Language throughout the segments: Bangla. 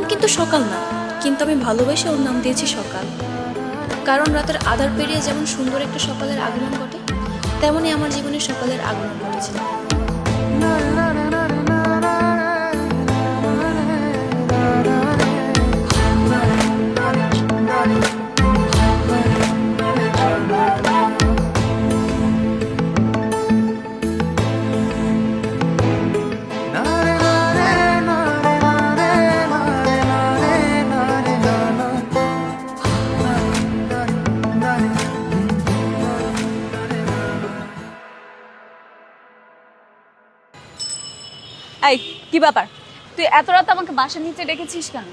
নাম কিন্তু সকাল না, কিন্তু আমি ভালোবেসে ওর নাম দিয়েছি সকাল। কারণ রাতের আধার পেরিয়ে যেমন সুন্দর একটা সকালের আগমন ঘটে, তেমনই আমার জীবনে সকালের আগমন ঘটেছিল এই কি ব্যাপার? তুই এত রাত আমাকে বাসার নিচে ডেকেছিস কেন?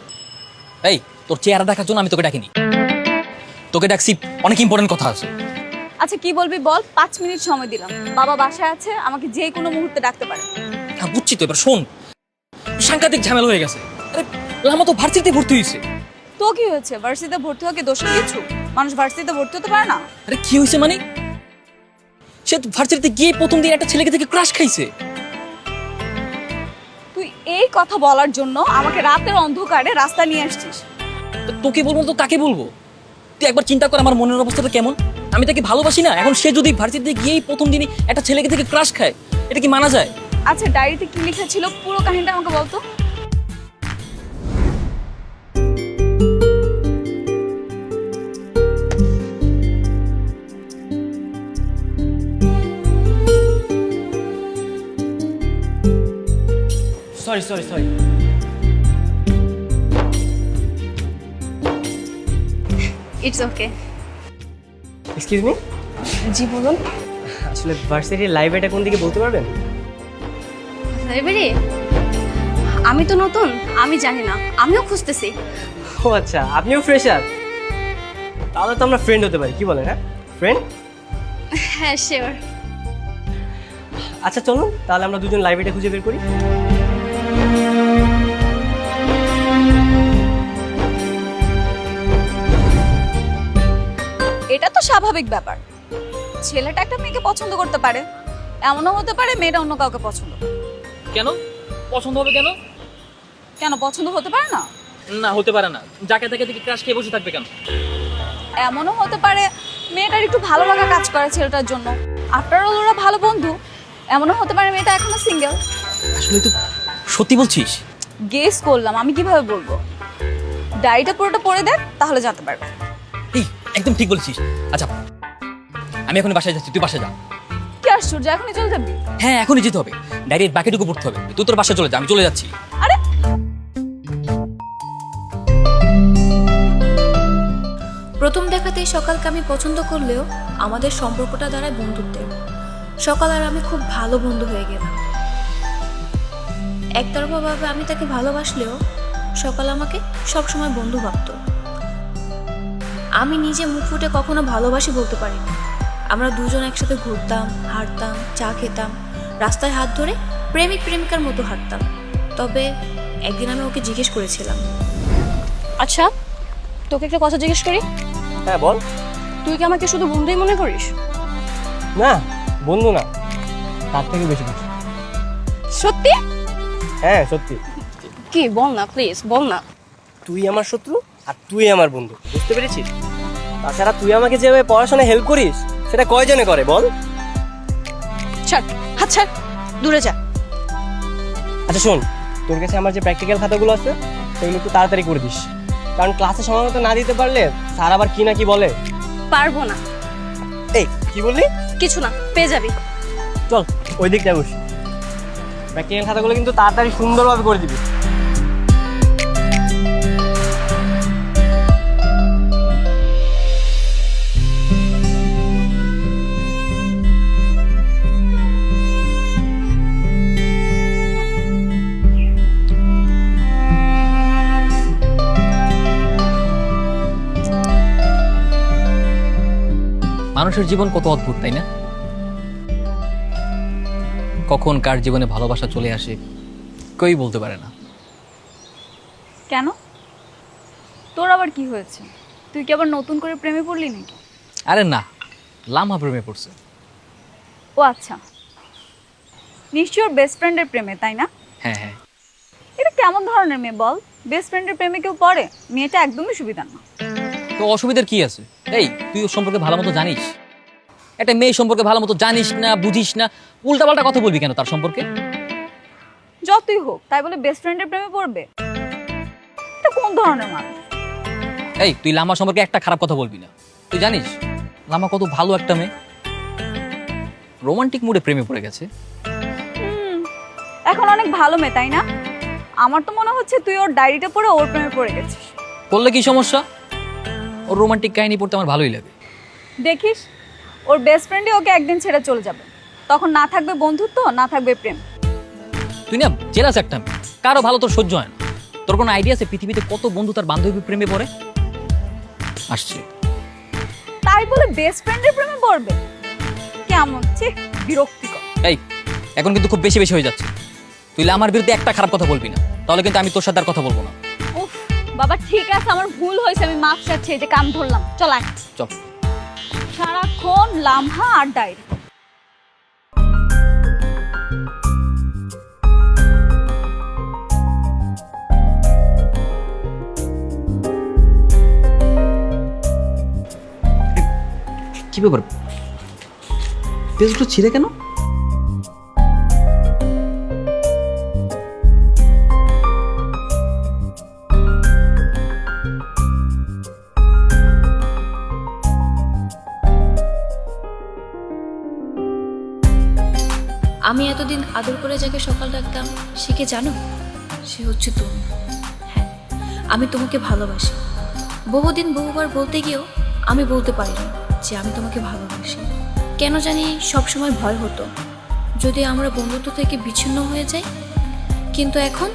এই তোর চেহারা দেখার জন্য আমি তোকে ডাকিনি। তোকে ডাকছি অনেক ইম্পর্টেন্ট কথা আছে। আচ্ছা কি বলবি বল? পাঁচ মিনিট সময় দিলাম। বাবা বাসায় আছে আমাকে যে কোনো মুহূর্তে ডাকতে পারে। হ্যাঁ বুঝছি তো এবার শোন। সাংঘাতিক ঝামেলা হয়ে গেছে। আরে লামা তো ভার্সিটিতে ভর্তি হয়েছে। তো কি হয়েছে? ভার্সিটিতে ভর্তি হওয়া কি দোষের কিছু? মানুষ ভার্সিটিতে ভর্তি হতে পারে না? আরে কি হয়েছে মানে? সে ভার্সিটিতে গিয়ে প্রথম দিন একটা ছেলেকে থেকে ক্রাশ খাইছে। এই কথা বলার জন্য আমাকে রাতের অন্ধকারে রাস্তা নিয়ে আসছিস। তো তোকে বলব তো কাকে বলব? তুই একবার চিন্তা কর আমার মনের অবস্থাটা কেমন। আমি তাকে ভালোবাসি না এখন সে যদি ভার্সিটিতে গিয়েই প্রথম দিনই একটা ছেলেকে থেকে ক্রাশ খায় এটা কি মানা যায়? আচ্ছা ডায়েরিতে কি লেখা ছিল? পুরো কাহিনীটা আমাকে বলতো sorry sorry sorry it's okay excuse me জি বলুন। আসলে ভার্সিটির লাইব্রেরিটা কোন দিকে বলতে পারবেন? লাইব্রেরি আমি তো নতুন আমি জানি না আমিও খুঁজতেছি। ও আচ্ছা আপনিও ফ্রেশার তাহলে তো আমরা ফ্রেন্ড হতে পারি কি বলেন হ্যাঁ? ফ্রেন্ড হ্যাঁ শিওর আচ্ছা চলুন তাহলে আমরা দুজন লাইব্রেরিটা খুঁজে বের করি। তো স্বাভাবিক ব্যাপার। ছেলেটা একটা মেয়েকে পছন্দ করতে পারে। এমনও হতে পারে মেয়েটা অন্য কাউকে পছন্দ কেন? পছন্দ হবে কেন? কেন পছন্দ হতে পারে না? না হতে পারে না। যাকে তাকে দেখে ক্রাশ খেয়ে বসে থাকবে কেন? এমনও হতে পারে মেয়েটার একটু ভালো লাগা কাজ করে ছেলেটার জন্য। আফটার অল ওরা ভালো বন্ধু। এমনও হতে পারে মেয়েটা এখনও সিঙ্গেল আসলে তুই সত্যি বলছিস? গেস করলাম। আমি কীভাবে বলব? ডায়েরিটা পুরোটা পড়ে দেখ তাহলে জানতে পারবে। এই একদম ঠিক বলছিস। আচ্ছা আমি এখন বাসায় যাচ্ছি তুই বাসায় যা। কি আশ্চর্য এখনই চলে যাবি? হ্যাঁ এখনই যেতে হবে। ডাইরেক্ট বাকিটুকু পড়তে হবে। তুই তোর বাসায় চলে যা আমি চলে যাচ্ছি। আরে! প্রথম দেখাতেই সকালকে আমি পছন্দ করলেও আমাদের সম্পর্কটা দাঁড়ায় বন্ধুত্বের। সকাল আর আমি খুব ভালো বন্ধু হয়ে গেলাম। একতরফাভাবে আমি তাকে ভালোবাসলেও সকাল আমাকে সবসময় বন্ধু ভাবত। আমি নিজে মুখ ফুটে কখনো ভালোবাসি বলতে পারিনি। আমরা দুজন একসাথে ঘুরতাম হাঁটতাম চা খেতাম রাস্তায় হাত ধরে প্রেমিক প্রেমিকার মতো হাঁটতাম। তবে একদিন আমি ওকে জিজ্ঞেস করেছিলাম। আচ্ছা তোকে একটা কথা জিজ্ঞেস করি? হ্যাঁ বল। তুই কি আমাকে শুধু বন্ধুই মনে করিস? না বন্ধু না। তার থেকে বেশি কিছু সত্যি? হ্যাঁ সত্যি। কি বল না প্লিজ বল না। তুই আমার শত্রু আর তুই আমার বন্ধু বুঝতে পেরেছিস? তাছাড়া তুই আমাকে যেভাবে পড়াশোনায় হেল্প করিস সেটা কয়জনে করে বল? ছাড় হাত ছাড় দূরে যা। আচ্ছা শোন তোর কাছে আমার যে প্র্যাকটিক্যাল খাতাগুলো আছে সেগুলো একটু তাড়াতাড়ি করে দিস। কারণ ক্লাসে সময় মতো না দিতে পারলে স্যার আবার কি না কি বলে? পারব না। এই কি বললি? কিছু না পেয়ে যাবি। চল ওই দিকটা বস। প্র্যাকটিক্যাল খাতাগুলো কিন্তু তাড়াতাড়ি সুন্দরভাবে করে দিবি। মানুষের জীবন কত অদ্ভুত তাই না? কখন কার জীবনে ভালোবাসা চলে আসে কেউই বলতে পারে না। কেন? তোর আবার কি হয়েছে? তুই কি আবার নতুন করে প্রেমে পড়লি নাকি? আরে না লামা প্রেমে পড়ছে। ও আচ্ছা। নিশ্চয় ওর বেস্ট ফ্রেন্ডের প্রেমে তাই না? হ্যাঁ হ্যাঁ। এটা কেমন ধরনের মেয়ে বল? বেস্ট ফ্রেন্ডের প্রেমে কেউ পড়ে? মেয়েটা একদমই সুবিধা না। তো অসুবিধার কি আছে? এই তুই ওর সম্পর্কে ভালো মতো জানিস? একটা মেয়ে সম্পর্কে ভালো মতো জানিস না বুঝিস না উল্টাপাল্টা কথা বলবি কেন তার সম্পর্কে? যতই হোক তাই বলে বেস্ট ফ্রেন্ডের প্রেমে পড়বে? এটা কোন ধরনের মানুষ? এই তুই লামা সম্পর্কে একটা খারাপ কথা বলবি না। তুই জানিস লামা কত ভালো একটা মেয়ে। রোমান্টিক মুডে প্রেমে পড়ে গেছে। এখন অনেক ভালো মেয়ে তাই না? আমার তো মনে হচ্ছে তুই ওর ডায়েরিটা পড়ে ওর প্রেমে পড়ে গেছিস। বললে কি সমস্যা? ওর রোমান্টিক কাহিনী পড়তে আমার ভালোই লাগে। দেখিস ওর বেস্ট ফ্রেন্ডই ওকে একদিন ছেড়ে চলে যাবে। তখন না থাকবে বন্ধুত্ব না থাকবে প্রেম। তুই না জেলাস একটা কারও ভালো তোর সহ্য হয় না। তোর কোনো আইডিয়া আছে পৃথিবীতে কত বন্ধু তার বান্ধবী প্রেমে পড়ে? আসছে। তাই বলে বেস্ট ফ্রেন্ডের প্রেমে পড়বে? কেমন? ঠিক বিরক্তিকর। এই এখন কিন্তু খুব বেশি বেশি হয়ে যাচ্ছে। তুই আমার বিরুদ্ধে একটা খারাপ কথা বলবি না। তাহলে কিন্তু আমি তোর সাথে আর কথা বলব না। উফ বাবা ঠিক আছে আমার ভুল হয়েছে আমি মাফ চাচ্ছি এই যে কাম ধরলাম। চল। চল। সারাক্ষণ লাম্হা আর ডায়েরি কি ব্যাপার? পেজগুলো ছিঁড়ে কেন? আমি এতদিন আদর করে যাকে সকাল ডাকতাম, সে কে জানো? সে হচ্ছে তুমি। হ্যাঁ আমি তোমাকে ভালোবাসি। বহুদিন, বহুবার বলতে গিয়েও আমি বলতে পারিনি যে আমি তোমাকে ভালোবাসি। কেন জানি সব সময় ভয় হতো। যদি আমরা বন্ধুত্ব থেকে বিচ্ছিন্ন হয়ে যাই, কিন্তু এখন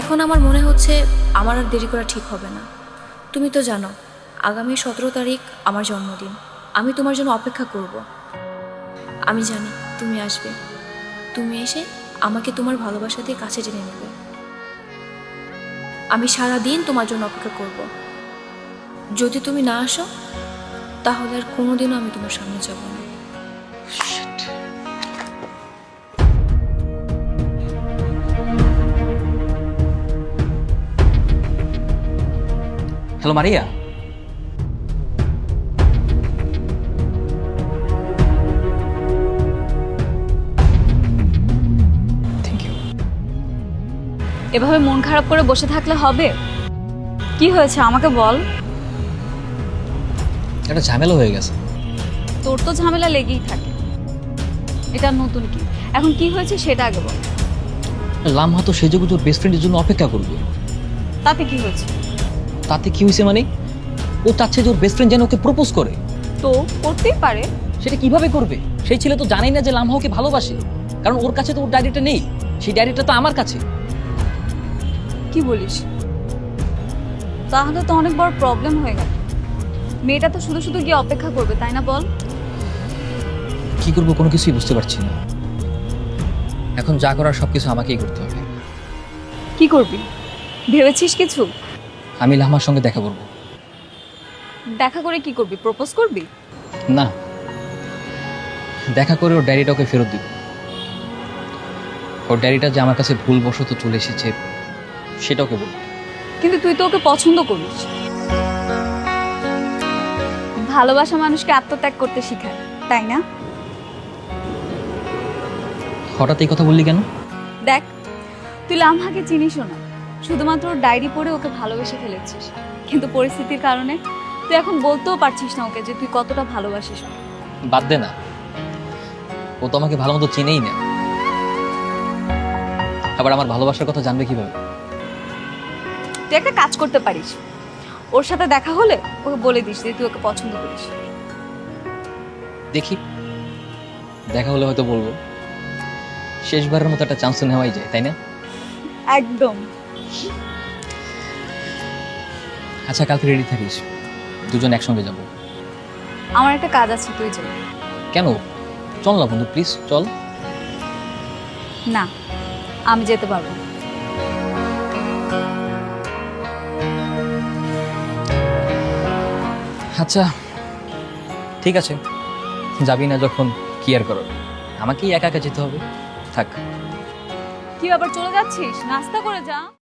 এখন আমার মনে হচ্ছে আমার আর দেরি করা ঠিক হবে না। তুমি তো জানো, আগামী সতেরো তারিখ আমার জন্মদিন। আমি তোমার জন্য অপেক্ষা করব। আমি জানি তুমি আসবে। তুমি এসে আমাকে তোমার ভালোবাসা দিয়ে কাছে টেনে নেবে। আমি সারা দিন তোমার জন্য অপেক্ষা করব। যদি তুমি না আসো, তাহলে আর কোনোদিনও আমি তোমার সামনে যাব না। হ্যালো মারিয়া এভাবে মন খারাপ করে বসে থাকলে হবে? কি হয়েছে? আমাকে বল। একটা ঝামেলা হয়ে গেছে। তোর তো ঝামেলা লেগেই থাকে। এটা নতুন কি? এখন কি হয়েছে সেটা আগে বল। লামহা তো সেজে গুজোর বেস্ট ফ্রেন্ডের জন্য অপেক্ষা করবে। তাতে কি হয়েছে? তাতে কি হয়েছে মানে? ও চাচ্ছে যে ওর বেস্ট ফ্রেন্ড যেন ওকে প্রপোজ করে। তো করতেই পারে। সেটা কীভাবে করবে? সেই ছেলে তো জানেই না যে লামহা ওকে ভালোবাসে। কারণ ওর কাছে তো ওর ডায়েরিটা নেই। সেই ডায়েরিটা তো আমার কাছে। কি বলিস? তাহলে তো অনেক বড় প্রবলেম হয়ে গেল। মেয়েটা তো শুধু শুধু গিয়ে অপেক্ষা করবে তাই না বল? কি করব কোনো কিছুই বুঝতে পারছি না। এখন যা করার সব কিছু আমাকেই করতে হবে। কি করবি? ভেবেছিস কিছু? আমি লামার সঙ্গে দেখা করব। দেখা করে কি করবি? প্রপোজ করবি? না। দেখা করে ওর ডায়েরিটা ওকে ফেরত দিব। ওর ডায়েরিটা যে আমার কাছে ভুলবশত চলে এসেছে সেটা ওকে বলব? কিন্তু তুই তো ওকে পছন্দ করিস। ভালোবাসা মানুষকে আত্মত্যাগ করতে শেখায় তাই না? হঠাৎ এই কথা বললি কেন? দেখ তুই লামহাকে চিনিসও না। শুধুমাত্র ওর ডায়েরি পড়ে ওকে ভালোবেসে ফেলেছিস। কিন্তু পরিস্থিতির কারণে তুই এখন বলতেও পারছিস না ওকে যে তুই কতটা ভালোবাসিস। বাদ দে না। ও তো আমাকে ভালো মতো চেনেই না। আবার আমার ভালোবাসার কথা জানবে কীভাবে? তুই একটা কাজ করতে পারিস। ওর সাথে দেখা হলে ওকে বলে দিস যে তুই ওকে পছন্দ করিস। দেখি। দেখা হলে হয়তো বলব। শেষবারের মতো একটা চান্স নেওয়াই যায় তাই না? একদম। আচ্ছা কালকে রেডি থাকিস। দুজন একসঙ্গে যাব। আমার একটা কাজ আছে তুই যা। কেন? চল না বন্ধু প্লিজ চল। না আমি যেতে পারব আচ্ছা ঠিক আছে। যাবি না যখন, কি আর করো আমাকেই একা একা যেতে হবে। থাক। কি আবার চলে যাচ্ছিস? নাস্তা করে যা।